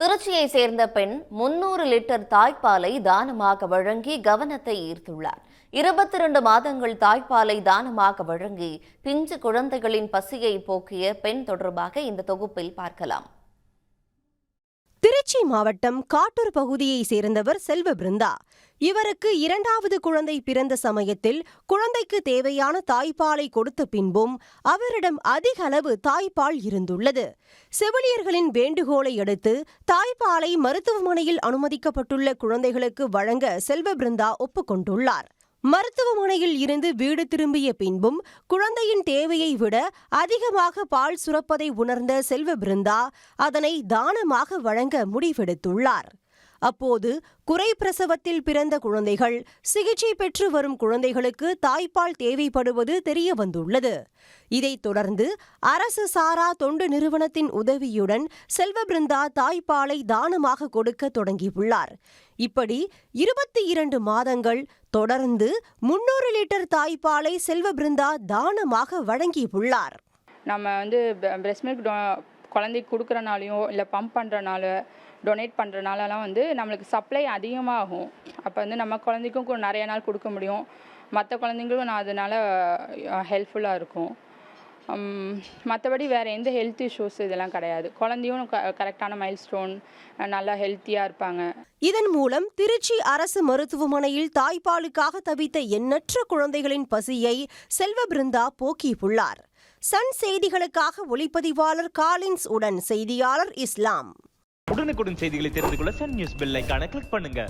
திருச்சியை சேர்ந்த பெண் முன்னூறு லிட்டர் தாய்ப்பாலை தானமாக வழங்கி கவனத்தை ஈர்த்துள்ளார். இருபத்தி இரண்டு மாதங்கள் தாய்ப்பாலை தானமாக வழங்கி பிஞ்சு குழந்தைகளின் பசியை போக்கிய பெண் தொடர்பாக இந்த தொகுப்பில் பார்க்கலாம். திருச்சி மாவட்டம் காட்டூர் பகுதியை சேர்ந்தவர் செல்வ பிருந்தா. இவருக்கு இரண்டாவது குழந்தை பிறந்த சமயத்தில் குழந்தைக்கு தேவையான தாய்ப்பாலை கொடுத்த பின்பும் அவரிடம் அதிக அளவு தாய்ப்பால் இருந்துள்ளது. செவிலியர்களின் வேண்டுகோளை அடுத்து தாய்ப்பாலை மருத்துவமனையில் அனுமதிக்கப்பட்டுள்ள குழந்தைகளுக்கு வழங்க செல்வ பிருந்தா ஒப்புக்கொண்டுள்ளார். மருத்துவமனையில் இருந்து வீடு திரும்பிய பின்பும் குழந்தையின் தேவையை விட அதிகமாக பால் சுரப்பதை உணர்ந்த செல்வ பிருந்தா அதனை தானமாக வழங்க முடிவெடுத்துள்ளார். அப்போது குறை பிரசவத்தில் பிறந்த குழந்தைகள் சிகிச்சை பெற்று வரும் குழந்தைகளுக்கு தாய்ப்பால் தேவைப்படுவது தெரிய வந்துள்ளது. இதைத் தொடர்ந்து அரசு சாரா தொண்டு நிறுவனத்தின் உதவியுடன் செல்வபிருந்தா தாய்ப்பாலை தானமாக கொடுக்க தொடங்கியுள்ளார். இப்படி இருபத்தி இரண்டு மாதங்கள் தொடர்ந்து முன்னூறு லிட்டர் தாய்ப்பாலை செல்வபிருந்தா தானமாக வழங்கியுள்ளார். நம்ம வந்து பிரஸ்ட் மில்க் குழந்தைக்கு கொடுக்குறனாலையும் இல்லை பம்ப் பண்ணுறனால டொனேட் பண்ணுறனாலலாம் வந்து நம்மளுக்கு சப்ளை அதிகமாகும். அப்போ வந்து நம்ம குழந்தைக்கும் கு- நிறைய நாள் கொடுக்க முடியும். மற்ற குழந்தைங்களும் நான் அதனால் ஹெல்ப்ஃபுல்லாக இருக்கும். மற்றபடி வேறு எந்த ஹெல்த் இஷ்யூஸ் இதெல்லாம் கிடையாது. குழந்தையும் க கரெக்டான மைல் ஸ்டோன் நல்லா ஹெல்த்தியாக இருப்பாங்க. இதன் மூலம் திருச்சி அரசு மருத்துவமனையில் தாய்ப்பாலுக்காக தவித்த எண்ணற்ற குழந்தைகளின் பசியை செல்வ பிருந்தா போக்கியுள்ளார். சன் செய்திகளுக்காக ஒளிப்பதிவாளர் காலின்ஸ் உடன் செய்தியாளர் இஸ்லாம். உடனுக்குடன் செய்திகளை தெரிந்து கொள்ள சன் நியூஸ் பெல் ஐகானை கிளிக் பண்ணுங்க.